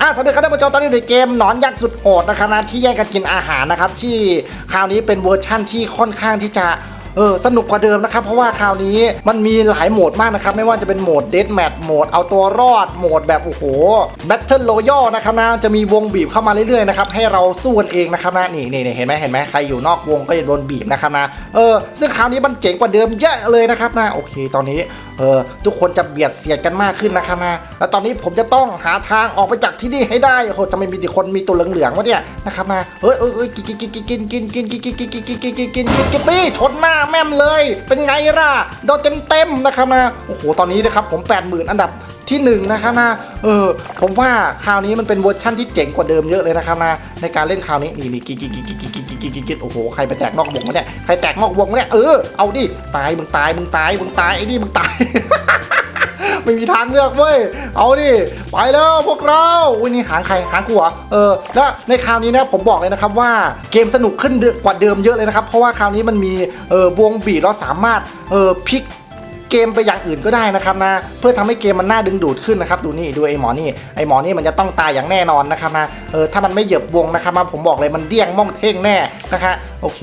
อะสวัสดีครับท่านผู้ชมตอนนี้ในเกมหนอนยักษ์สุดโหดนะครับนะที่แย่งกันกินอาหารนะครับ ที่คราวนี้เป็นเวอร์ชั่นที่ค่อนข้างที่จะเออสนุกกว่าเดิมนะครับ เพราะว่าคราวนี้มันมีหลายโหมดมากนะครับ ไม่ว่าจะเป็นโหมดเดดแมทโหมดเอาตัวรอดโหมดแบบโอ้โหแบทเทิลโรยัลนะครับนะจะมีวงบีบเข้ามาเรื่อยๆนะครับให้เราสู้กันเองนะครับนะนี่นี่นี่เห็นไหมเห็นไหมใครอยู่นอกวงก็จะโดนบีบนะครับนะเออซึ่งคราวนี้มันเจ๋งกว่าเดิมเยอะเลยนะครับนะโอเค ตอนนี้ เออทุกคนจะเบียดเสียดกันมากขึ้นนะครับนะแล้วตอนนี้ผมจะต้องหาทางออกไปจากที่นี่ให้ได้โอ้โหจะไม่มีแต่คนมีตัวเหลืองๆวะเนี่ยนะครับนะเฮ้ยเอ้ยเอ้ยกินกินกินกินกินกินกินกินกินกินกินกินกินกินกินกินกินี่ชนหน้าแม่มเลย เป็นไงล่ะโดนเต็มเต็มๆนะครับนะโอ้โหตอนนี้นะครับผม8 0,000อันดับ ที่หนึ่งนะครับนะเออผมว่าคราวนี้มันเป็นเวอร์ชั่นที่เจ๋งกว่าเดิมเยอะเลยนะครับนะในการเล่นคราวนี้นี่นี่กินกินกินกินกินกินกินกินกินกินโอ้โหใครไปแตกนอกวงวะเนี่ยใครแตกนอกวงวะเนี่ยเออเอาดิตายมึงตายมึงตายมึงตายไอ้นี่มึงตายไม่มีทางเลือกเว้ย เอาดิ ไปแล้วพวกเราอุ้ยนี่หางใครหางกูเหรอ เออ แล้วในคราวนี้นะผมบอกเลยนะครับว่าเกมสนุกขึ้นกว่าเดิมเยอะเลยนะครับ เพราะว่าคราวนี้มันมี เออวงบีเราสามารถ เออพลิก เกมไปอย่างอื่นก็ได้นะครับนะ เพื่อทำให้เกมมันน่าดึงดูดขึ้นนะครับ ดูนี่ดูไอ้หมอนี่ไอ้หมอนี่มันจะต้องตายอย่างแน่นอนนะครับนะเออถ้ามันไม่เหยียบวงนะครับมาผมบอกเลยมันเดี้ยงม่องเท่งแน่นะคะโอเค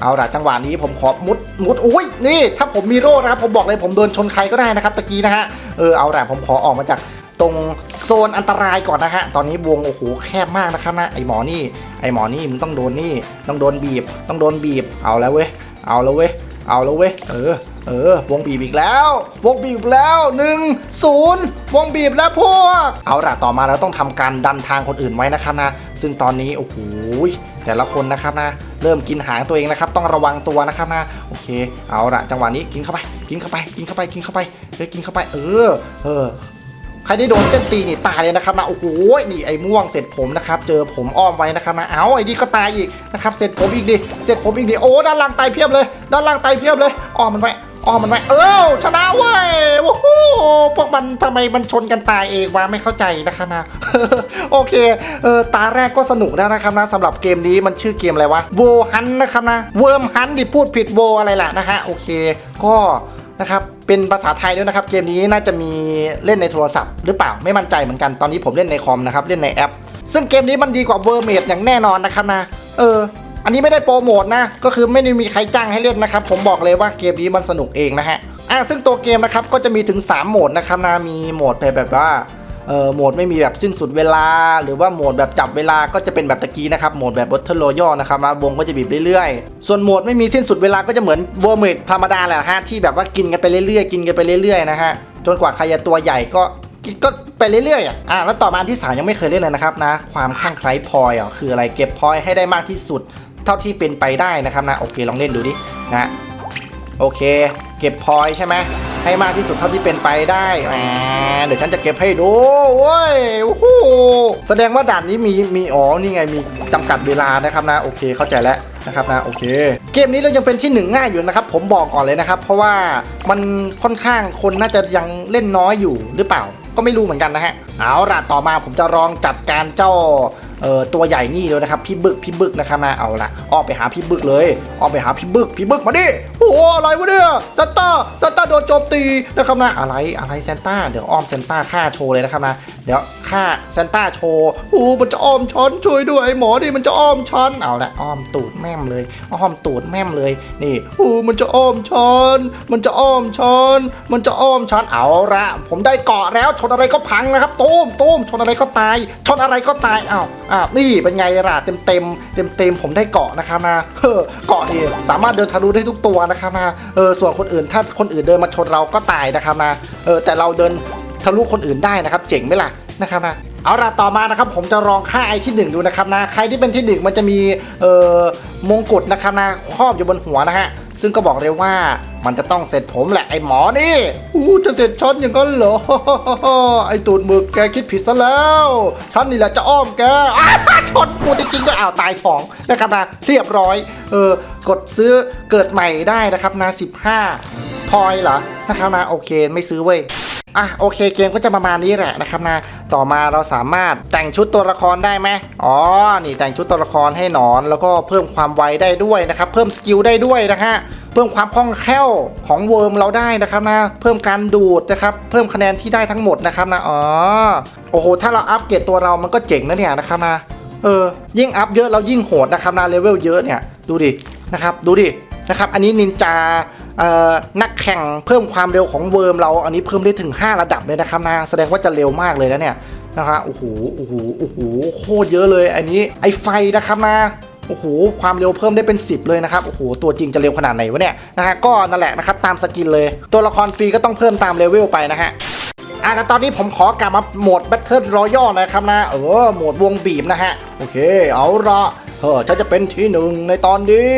เอาล่ะจังหวะนี้ผมขอมุดมุดอุ้ยนี่ ถ้าผมมีโร่นะครับผมบอกเลยผมเดินชนใครก็ได้นะครับตะกี้นะฮะเออเอาล่ะผมขอออกมาจากตรงโซนอันตรายก่อนนะฮะ ตอนนี้วงโอ้โหแคบมากนะครับนะไอหมอนี่ ไอหมอนี่มึงต้องโดนนี่ ต้องโดนบีบ ต้องโดนบีบ เอาแล้วเว้ย เอาแล้วเว้ย เอาแล้วเว้ย เออ เออ วงบีบอีกแล้ว วงบีบแล้ว1 0วงบีบแล้วพวก เอาล่ะต่อมาเราต้องทำการดันทางคนอื่นไว้นะครับนะ ซึ่งตอนนี้โอ้โหแต่ละคนนะครับนะ เริ่มกินหางตัวเองนะครับ ต้องระวังตัวนะครับนะ โอเค เอาล่ะจังหวะนี้กินเข้าไป กินเข้าไป กินเข้าไป กินเข้าไปเฮ้ยกินเข้าไป เออ เออใครได้โดนเส้นตีนี่ตายเลยนะครับนะโอ้โหนี่ไอ้ม่วงเสร็จผมนะครับ เจอผมอ้อมไว้นะครับนะเอาไอ้นี่ก็ตายอีกนะครับเสร็จผมอีกดิเสร็จผมอีกดิโอ้ด้านล่างตายเพียบเลย ด้านล่างตายเพียบเลยอ้อมมันไว้ อ้อมมันไว้เออชนะเว้ยโอ้โหพวกมันทำไมมันชนกันตายเองวะไม่เข้าใจนะครับนะ โอเคเออตาแรกก็สนุกแล้วนะครับนะสำหรับเกมนี้มันชื่อเกมอะไรวะโวฮันนะครับนะเวิร์มฮันดิพูดผิดโวอะไรล่ะนะฮะโอเค ก็นะครับเป็นภาษาไทยด้วยนะครับ เกมนี้น่าจะมีเล่นในโทรศัพท์หรือเปล่าไม่มั่นใจเหมือนกันตอนนี้ผมเล่นในคอมนะครับเล่นในแอป ซึ่งเกมนี้มันดีกว่าเวอร์เมดอย่างแน่นอนนะครับนะเออ อันนี้ไม่ได้โปรโมทนะ ก็คือไม่ได้มีใครจ้างให้เล่นนะครับ ผมบอกเลยว่าเกมนี้มันสนุกเองนะฮะอะซึ่งตัวเกมนะครับก็จะมีถึง 3 โหมดนะครับนะมีโหมดแบบว่าเอ่อโหมดไม่มีแบบสิ้นสุดเวลา หรือว่าโหมดแบบจับเวลาก็จะเป็นแบบตะกี้นะครับโหมดแบบ Battle Royale นะครับนะวงก็จะบีบเรื่อยๆ ส่วนโหมดไม่มีสิ้นสุดเวลาก็จะเหมือน w o r m a d ธรรมดาแหละฮะที่แบบว่ากินกันไปเรื่อยๆกินกันไปเรื่อยๆนะฮะจนกว่าใครจะตัวใหญ่ก็ก,ก็ไปเรื่อยๆอะแล้วต่อมาที่สามยังไม่เคยเล่นเลยนะครับนะ ความคลั่งไคล้พลอยอะคืออะไรเก็บพอยให้ได้มากที่สุด เท่าที่เป็นไปได้นะครับนะโอเคลองเล่นดูดินะโอเค เก็บพอยใช่ไหมให้มากที่สุดเท่าที่เป็นไปได้แหมเดี๋ยวฉันจะเก็บให้ดูโว้ยโอ้โหแสดงว่าด่านนี้มีมีอ๋อนี่ไงมีจำกัดเวลานะครับนะโอเคเข้าใจแล้วนะครับนะโอเค เกมนี้เรายังเป็นที่หนึ่งง่ายอยู่นะครับผมบอกก่อนเลยนะครับ เพราะว่ามันค่อนข้างคนน่าจะยังเล่นน้อยอยู่หรือเปล่า ก็ไม่รู้เหมือนกันนะฮะเอาล่ะต่อมาผมจะลองจัดการเจ้า เออตัวใหญ่นี่เลยนะครับพี่บึกพี่บึกนะครับนะเอาละออกไปหาพี่บึกเลยออกไปหาพี่บึกพี่บึกมาดิโอ้โหอะไรวะเนี่ยซานต้าซานต้าโดนโจมตีนะครับนะอะไรอะไรซานต้าเดี๋ยวอ้อมซานต้าฆ่าโชว์เลยนะครับนะเดี๋ยวฆ่าซานต้าโชว์โอ้มันจะอ้อมช้อนช่วยด้วยไอ้หมอดิมันจะอ้อมช้อนเอาละอ้อมตูดแม่มเลยอ้อมตูดแม่มเลยนี่โอ้มันจะอ้อมช้อน มันจะอ้อมช้อน มันจะอ้อมช้อนเอาละผมได้เกาะแล้วชนอะไรก็พังนะครับตูมตูมชนอะไรก็ตายชนอะไรก็ตายเอ้าอ้านี่เป็นไงล่ะเต็มเต็มเต็มเต็มผมได้เกาะนะครับนะเฮ้อเกาะนี่สามารถเดินทะลุได้ทุกตัวนะครับนะเออส่วนคนอื่นถ้าคนอื่นเดินมาชนเราก็ตายนะครับนะเออแต่เราเดินทะลุคนอื่นได้นะครับ เจ๋งไหมล่ะนะครับนะเอาล่ะต่อมานะครับผมจะลองฆ่าไอที่หนึ่งดูนะครับนะใครที่เป็นที่หนึ่งมันจะมีเอ่อมงกุฎนะครับนะครอบอยู่บนหัวนะฮะ ซึ่งก็บอกเลยว่ามันจะต้องเสร็จผมแหละไอ้หมอนี่อู้จะเสร็จช้อนอย่างนั้นเหรอ ไอ้ตูดหมึกแกคิดผิดซะแล้วฉันนี่แหละจะอ้อมแกอ้าชนกูจริงๆด้วยอ้าวตายสองนะครับนะเรียบร้อย เออกดซื้อเกิดใหม่ได้นะครับนะ15พอยเหรอนะครับนะโอเคไม่ซื้อเว้ยอะโอเคเกมก็จะประมาณนี้แหละนะครับนะ ต่อมาเราสามารถแต่งชุดตัวละครได้ไหมอ๋อ นี่แต่งชุดตัวละครให้หนอน แล้วก็เพิ่มความไวได้ด้วยนะครับ เพิ่มสกิลได้ด้วยนะฮะ เพิ่มความคล่องแคล่วของเวิร์มเราได้นะครับนะ เพิ่มการดูดนะครับ เพิ่มคะแนนที่ได้ทั้งหมดนะครับนะ อ๋อ โอ้โห ถ้าเราอัปเกรดตัวเรามันก็เจ๋งนะเนี่ยนะครับนะ เออ ยิ่งอัพเยอะเรายิ่งโหดนะครับนะ เลเวลเยอะเนี่ย ดูดิ นะครับ ดูดิ นะครับ อันนี้นินจา นักแข่งเพิ่มความเร็วของเวิร์มเราอันนี้เพิ่มได้ถึง 5 ระดับเลยนะครับนะแสดงว่าจะเร็วมากเลยนะเนี่ยนะครับโอ้โหโอ้โหโอ้โหโคตรเยอะเลยอันนี้ไอไฟนะครับนะโอ้โห ความเร็วเพิ่มได้เป็น 10 เลยนะครับ โอ้โห ตัวจริงจะเร็วขนาดไหนวะเนี่ย นะฮะ ก็นั่นแหละนะครับ ตามสกินเลย ตัวละครฟรีก็ต้องเพิ่มตามเลเวลไปนะฮะอะแต่ตอนนี้ผมขอกลับมาโหมด Battle Royale นะครับนะ เออ โหมดวงบีบนะฮะ โอเค เอาละเออฉันจะเป็นที่หนึ่งในตอนนี้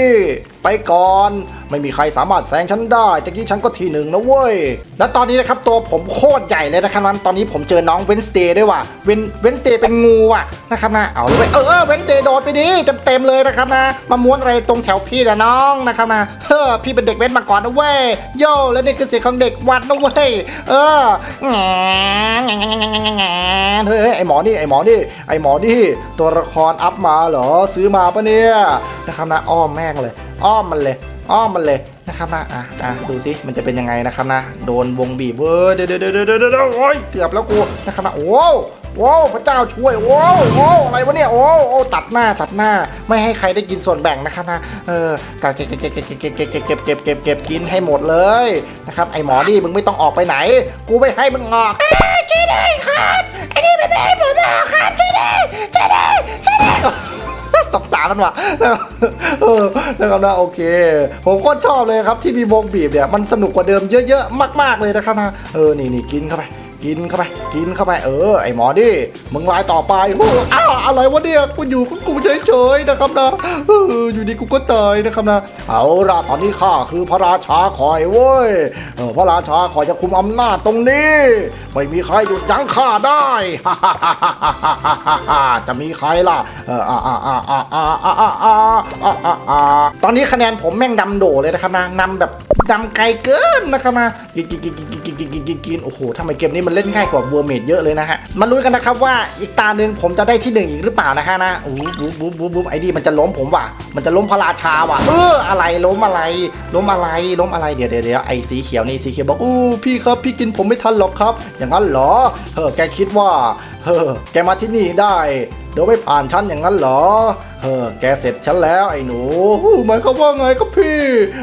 ไปก่อน ไม่มีใครสามารถแซงฉันได้ตะกี้ฉันก็ทีหนึ่งนะเว้ย แล้วตอนนี้นะครับตัวผมโคตรใหญ่เลยนะครับนั้นตอนนี้ผมเจอน้องเวนสเตย์ด้วยว่ะเวนเวนสเตย์เป็นงูอะนะครับนะเอาเลยเออเวนสเตย์โดดไปดิเต็มๆเลยนะครับนะมาม้วนอะไรตรงแถวพี่นะน้องนะครับนะเฮ้อพี่เป็นเด็กเว้นมาก่อนนะเว้ยโย่แล้วนี่คือเสียงของเด็กวัดนะเว้ยเออแงแงแงแงแงแงแงเฮ้ยไอหมอนี่ไอหมอนี่ไอหมอนี่ตัวละครอัพมาเหรอซื้อมาปะเนี่ยนะครับนะอ้อมแม่งเลย อ้อมมันเลย อ้อมมันเลยนะครับนะอะอะดูสิมันจะเป็นยังไงนะครับนะโดนวงบีบเว้ยเดี๋ยวเดี๋ยวเดี๋ยวเดี๋ยวเดี๋ยวโอ้ยเกือบแล้วกูนะครับนะโอ้โว้วพระเจ้าช่วยโว้วโว้อะไรวะเนี่ยโอ้วโอ้วตัดหน้าตัดหน้า ไม่ให้ใครได้กินส่วนแบ่งนะครับนะเออเก็บเก็บเก็บเก็บเก็บเก็บเก็บเก็บเก็บเก็บเก็บกินให้หมดเลยนะครับไอหมอนี่มึงไม่ต้องออกไปไหน กูไม่ให้มึงออกช่วยด้วยครับไอ้นี่ไม่ให้ผมออกครับช่วยด้วยช่วยด้วยช่วยด้วยสง มันว่ะเออนะครับนะโอเค ผมก็ชอบเลยครับที่มีวงบีบเนี่ยมันสนุกกว่าเดิมเยอะๆมาก ๆเลยนะครับนะเออนี่นี่กินเข้าไป กินเข้าไป กินเข้าไป เออ ไอหมอดิมึงลายต่อไปอ้าวอะไรวะเนี่ย กูอยู่กูเฉยๆนะครับนะอยู่ดีกูก็ตายนะครับนะ เอาละตอนนี้ข้าคือพระราชาคอยเว้ยพระราชาคอยจะคุมอำนาจตรงนี้ ไม่มีใครหยุดยั้งข้าได้จะมีใครล่ะตอนนี้คะแนนผมแม่งดำโดเลยนะครับนะนำแบบดำไกลเกินนะครับนะกินกินกินกินกินกินกินโอ้โหทำไมเกมนี้มันเล่นง่ายกว่าเวอร์เมดเยอะเลยนะฮะมาลุ้นกันนะครับว่าอีกตาหนึ่งผมจะได้ที่หนึ่งอีกหรือเปล่านะฮะนะโอ้โหบู๊บู๊บู๊บู๊ไอ้ดีมันจะล้มผมว่ะมันจะล้มพระราชาว่ะเอออะไรล้มอะไร ล้มอะไรล้มอะไรเดี๋ยวเดี๋ยวเดี๋ยวไอ้สีเขียวนี่สีเขียวบอกอู้พี่ครับพี่กินผมไม่ทันหรอกครับ อย่างนั้นเหรอเออแกคิดว่า เฮ้อแกมาที่นี่ได้ เดี๋ยวไม่ผ่านฉันอย่างนั้นเหรอเฮ้อแกเสร็จฉันแล้วไอ้หนูหมายความว่าไงครับพี่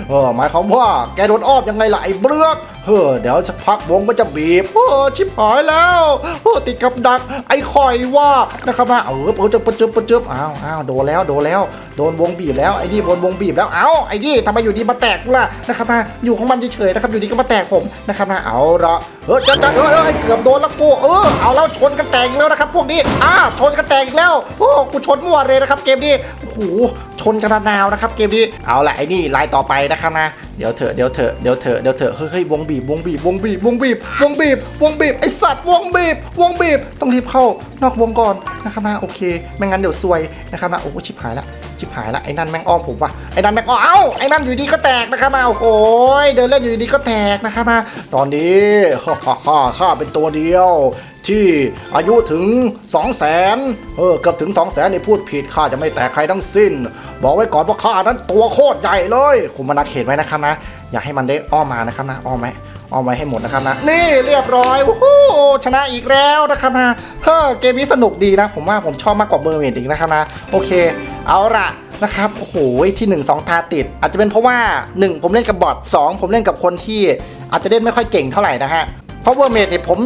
เออหมายความว่าแกโดนอ้อมยังไงล่ะไอ้เบลือกเฮ้อเดี๋ยวสักพักวงก็จะบีบเออชิบหายแล้วเออติดกับดักไอ้คอยว่านะครับนะเออเออจะประจึบประจึบอ้าวอ้าวโดนแล้วโดนแล้วโดนวงบีบแล้วไอ้นี่โดนวงบีบแล้ว เอ้าไอ้นี่ทำไมอยู่ดีมาแตกกูล่ะนะครับนะอยู่ของมันเฉยๆนะครับอยู่ดีก็มาแตกผมนะครับนะเอาละเออจะจะเออเออเกือบโดนแล้วกูเออเอาแล้วชนกันแตกแล้วนะครับ พวกนี้อ้าวชนกันแตกอีกแล้วโอ้กูชนมั่วเลยนะครับเกมนี้โอ้โหชนกระนาวนะครับเกมนี้เอาละไอ้นี่ลายต่อไปนะครับนะเดี๋ยวเถอะเดี๋ยวเถอะเดี๋ยวเถอะเดี๋ยวเถอะเฮ้ยเฮ้ยวงบีบวงบีบวงบีบวงบีบวงบีบวงบีบไอสัตว์วงบีบวงบีบต้องรีบเข้านอกวงก่อนนะครับนะโอเค ไม่งั้นเดี๋ยวซวยนะครับนะโอ้ชิบหายละชิบหายละไอ้นั่นแม่งอ้อมผมว่ะไอ้นั่นแม่งอ้อมเอ้าไอ้นั่นอยู่ดีก็แตกนะครับมาโอ้โหเดินเล่นอยู่ดีก็แตกนะครับมาตอนนี้ฮ่าฮ่าฮ่าข้าเป็นตัวเดียว ที่อายุถึง 2 0 0แสนเออเกือบถึง 2 0 0แสนนี่พูดผิดข้าจะไม่แตกใครทั้งสิ้น บอกไว้ก่อนว่าข้านั้นตัวโคตรใหญ่เลย คุมมานาเขตไว้นะครับนะ อย่าให้มันได้อ้อมมานะครับนะอ้อมไหมเอาไว้ให้หมดนะครับนะ นี่เรียบร้อยวู้ฮู้ชนะอีกแล้วนะครับนะเฮ้อเกมนี้สนุกดีนะ ผมว่าผมชอบมากกว่าเบอร์เมดอีกนะครับนะ โอเค เอาละนะครับโอ้โหที่ 1 2 ตาติด อาจจะเป็นเพราะว่า 1 ผมเล่นกับบอท2ผมเล่นกับคนที่อาจจะเล่นไม่ค่อยเก่งเท่าไหร่นะฮะเพราะเบอร์เมดเนี่ยผม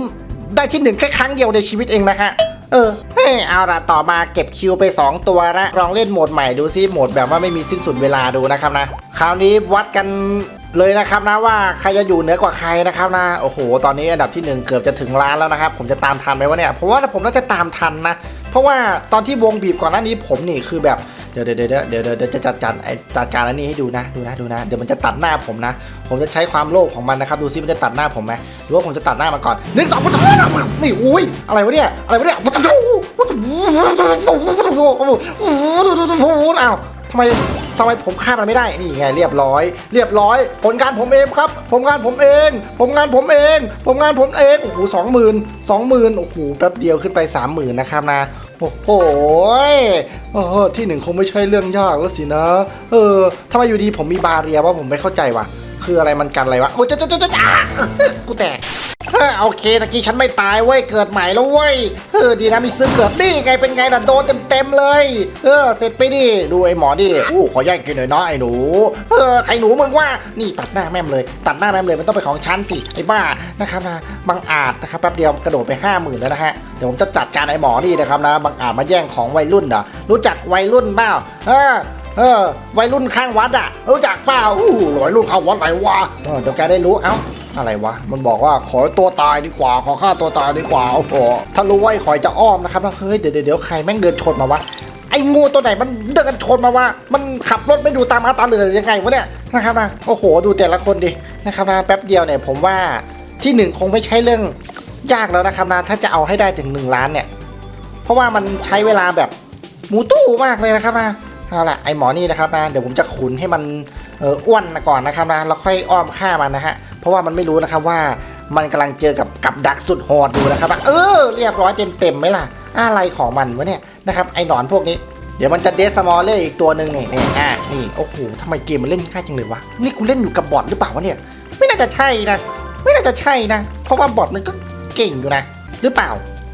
ได้ที่หนึ่งแค่ครั้งเดียวในชีวิตเองนะฮะ เออเฮ้ยเอาละต่อมาเก็บคิวไป 2 ตัวละลองเล่นโหมดใหม่ดูซิโหมดแบบว่าไม่มีสิ้นสุดเวลาดูนะครับนะ คราวนี้วัดกันเลยนะครับนะว่าใครจะอยู่เหนือกว่าใครนะครับนะโอ้โห ตอนนี้อันดับที่หนึ่งเกือบจะถึงล้านแล้วนะครับ ผมจะตามทันไหมวะเนี่ยเพราะว่าผมน่าจะตามทันนะ เพราะว่าตอนที่วงบีบก่อนหน้านี้ผมนี่คือแบบ ดี๋ยวเดี๋ยวเดี๋ยวเดี๋ยวเดี๋ยวจะจัดจัดไอจัดการอันนี้ให้ดูนะดูนะดูนะเดี๋ยวมันจะตัดหน้าผมนะ ผมจะใช้ความโลภของมันนะครับดูซิมันจะตัดหน้าผมไหมหรือว่าผมจะตัดหน้ามันก่อนหนึ่งสองสามนี่อุ้ยอะไรวะเนี่ยอะไรวะเนี่ยอ้าวทำไมทำไมผมฆ่ามันไม่ได้ นี่ไงเรียบร้อย เรียบร้อย ผลงานผมเองครับ ผมงานผมเอง ผมงานผมเอง ผมงานผมเอง โอ้โหสองหมื่นสองหมื่นโอ้โห แป๊บเดียวขึ้นไปสามหมื่นนะครับนะ โอ้โหโอ้โหที่หนึ่งคงไม่ใช่เรื่องยากแล้วสินะ เออทำไมอยู่ดีผมมีบาเรียว่าผมไม่เข้าใจวะ คืออะไรมันกันอะไรวะ โอ้จ้าจ้าจ้าจ้ากูแตก โอเคตะกี้ฉันไม่ตายเว้ยเกิดใหม่แล้วเว้ยเออดีนะมีซื้อเกิดนี่ไงเป็นไงล่ะโดนเต็มๆเลย เออเสร็จไปดิดูไอ้หมอดิอู้ขอแย่งกินหน่อยเนาะไอ้หนูเออใครหนูมึงว่านี่ตัดหน้าแม่มเลย ตัดหน้าแม่มเลยมันต้องเป็นของฉันสิไอ้บ้านะครับนะบังอาจนะครับแป๊บเดียวกระโดดไปห้าหมื่นแล้วนะฮะเดี๋ยวผมจะจัดการไอ้หมอนี่นะครับนะบังอาจมาแย่งของวัยรุ่นเหรอรู้จักวัยรุ่นเปล่าเออ เออวัยรุ่นข้างวัดอะรู้จักเปล่าอู้วัยรุ่นข้างวัดไหนวะเออเดี๋ยวแกได้รู้เอ้าอะไรวะ มันบอกว่าขอตัวตายดีกว่า ขอฆ่าตัวตายดีกว่าโอ้โหถ้ารู้ว่าไอ้ขอยจะอ้อมนะครับเฮ้ยเดี๋ยวเดี๋ยวใครแม่งเดินชนมาวะไอ้งูตัวไหนมันเดินชนมาวะมันขับรถไม่ดูตามมาตาเหลือยังไงวะเนี่ยนะครับนะโอ้โหดูแต่ละคนดินะครับนะแป๊บเดียวเนี่ยผมว่าที่หนึ่งคงไม่ใช่เรื่องยากแล้วนะครับนะถ้าจะเอาให้ได้ถึงหนึ่งล้านเนี่ย เพราะว่ามันใช้เวลาแบบหมูตู้มากเลยนะครับนะ เอาละไอหมอนี่นะครับนะเดี๋ยวผมจะขุนให้มันอ,อ้วนก่อนนะครับนะแล้วค่อยอ้อมฆ่ามันนะฮะเพราะว่ามันไม่รู้นะครับว่ามันกำลังเจอกับกับดักสุดโหดอยู่นะครับเออเรียบร้อยเต็มเต็มๆไหมล่ะอะไรของมันวะเนี่ยนะครับไอหนอนพวกนี้เดี๋ยวมันจะเดสมอลเลอร์อีกตัวหนึ่งนี่นี่อะนี่โอ้โหทำไมเกมมันเล่นง่ายจังเลยวะนี่กูเล่นอยู่กับบอทหรือเปล่าวะเนี่ย ไม่น่าจะใช่นะ ไม่น่าจะใช่นะ เพราะว่าบอทมันก็เก่งอยู่นะ หรือเปล่า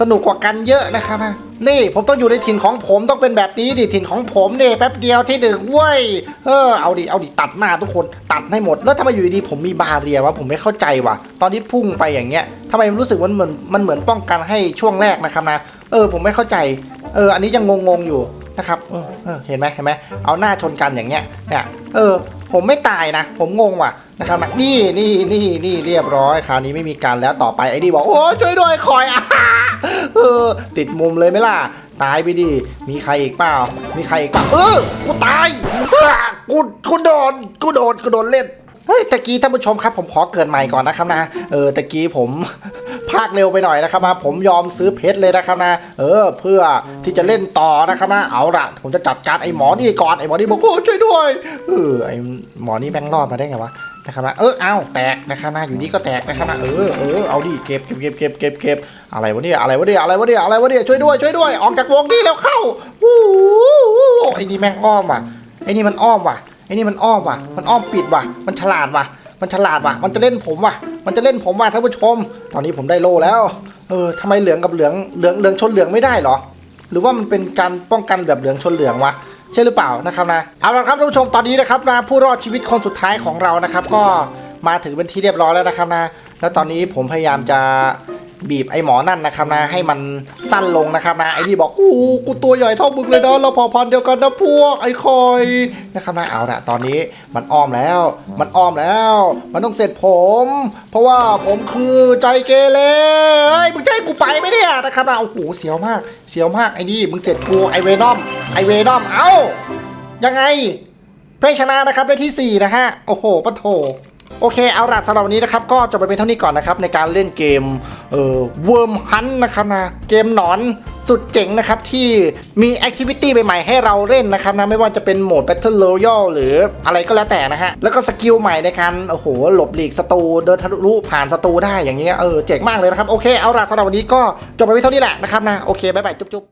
สนุกกว่ากันเยอะนะครับนะนี่ผมต้องอยู่ในถิ่นของผมต้องเป็นแบบนี้ดิถิ่นของผมเนี่ยแป๊บเดียวที่หนึ่งเว้ยเออเอาดิเอาดิตัดหน้าทุกคนตัดให้หมด แล้วทำไมอยู่ดีๆผมมีบาเรียวะผมไม่เข้าใจว่ะ ตอนที่พุ่งไปอย่างเงี้ยทำไมมันรู้สึกว่ามันเหมือนมันเหมือนป้องกันให้ช่วงแรกนะครับนะเออผมไม่เข้าใจเอออันนี้ยังงงๆอยู่นะครับเออเห็นไหมเห็นไหมเอาหน้าชนกันอย่างเงี้ยเนี่ยเออ ผมไม่ตายนะ ผมงงว่ะนะครับนะนี่นี่นี่นี่เรียบร้อยคราวนี้ไม่มีการแล้วต่อไปไอ้นี่บอกโอ้ช่วยด้วยคอยอะเออติดมุมเลยไหมล่ะตายไปดิมีใครอีกเปล่า มีใครอีกเปล่าเออกูตายกูกูโดนกูโดนกูโดนเล่นเฮ้ยตะกี้ท่านผู้ชมครับผมขอเกิดใหม่ก่อนนะครับนะเออตะกี้ผม ภาคเร็วไปหน่อยนะครับนะผมยอมซื้อเพชรเลยนะครับนะ เออ เพื่อที่จะเล่นต่อนะครับนะเอาละผมจะจัดการไอ้หมอนี่ก่อนไอ้หมอนี่บอกโอ้ช่วยด้วยเออไอ้หมอนี่แม่งรอดมาได้ไงวะนะครับนะเออเอาแตกนะครับนะอยู่นี่ก็แตกนะครับนะเออเออเอาดิเก็บเก็บเก็บเก็บเก็บเก็บอะไรวะเนี่ยอะไรวะเนี่ยอะไรวะเนี่ยอะไรวะเนี่ยช่วยด้วยช่วยด้วย ออกจากวงนี้แล้วเข้าวู้วู้วู้ไอ้นี่แม่งอ้อมว่ะไอ้นี่มันอ้อมว่ะไอ้นี่มันอ้อมว่ะมันอ้อมปิดว่ะมันฉลาดว่ะมันฉลาดว่ะมันจะเล่นผมว่ะ มันจะเล่นผมว่าท่านผู้ชม ตอนนี้ผมได้โล่แล้ว เออทำไมเหลืองกับเหลืองเหลืองเหลืองชนเหลืองไม่ได้หรอ หรือว่ามันเป็นการป้องกันแบบเหลืองชนเหลืองวะใช่หรือเปล่านะครับนะเอาละครับท่านผู้ชมตอนนี้นะครับนะผู้รอดชีวิตคนสุดท้ายของเรานะครับ ก็มาถึงเป็นที่เรียบร้อยแล้วนะครับนะแล้วตอนนี้ผมพยายามจะ บีบไอ้หมอนั่นนะครับนะให้มันสั้นลงนะครับนะไอ้นี่บอกอู้กูตัวใหญ่เท่ามึงเลยนะเราพอพันเดียวกันนะพวกไอ้คอยนะครับนะเอาละตอนนี้มันอ้อมแล้ว มันอ้อมแล้ว มันต้องเสร็จผม เพราะว่าผมคือใจเกเรเฮ้ยมึงจะให้กูไปไหมเนี่ยนะครับนะโอ้โหเสียวมากเสียวมากไอ้นี่มึงเสร็จกูไอเวนอมไอเวนอมเอ้ายังไงเพื่อชนะนะครับได้ที่4นะฮะโอ้โหปะโถ โอเคเอาละสำหรับวันนี้นะครับก็จบไปเป็นเท่านี้ก่อนนะครับในการเล่นเกมเอ่อเวิร์มฮันนะครับนะเกมหนอนสุดเจ๋งนะครับที่มีแอคทิวิตี้ใหม่ๆให้เราเล่นนะครับนะไม่ว่าจะเป็นโหมด Battle Royale หรืออะไรก็แล้วแต่นะฮะแล้วก็สกิลใหม่ในการโอ้โหหลบหลีกศัตรูเดินทะลุผ่านศัตรูได้อย่างเงี้ยเออเจ๋งมากเลยนะครับโอเคเอาละสำหรับวันนี้ก็จบไปเป็นเท่านี้แหละนะครับนะโอเคบ๊ายบายจุ๊บ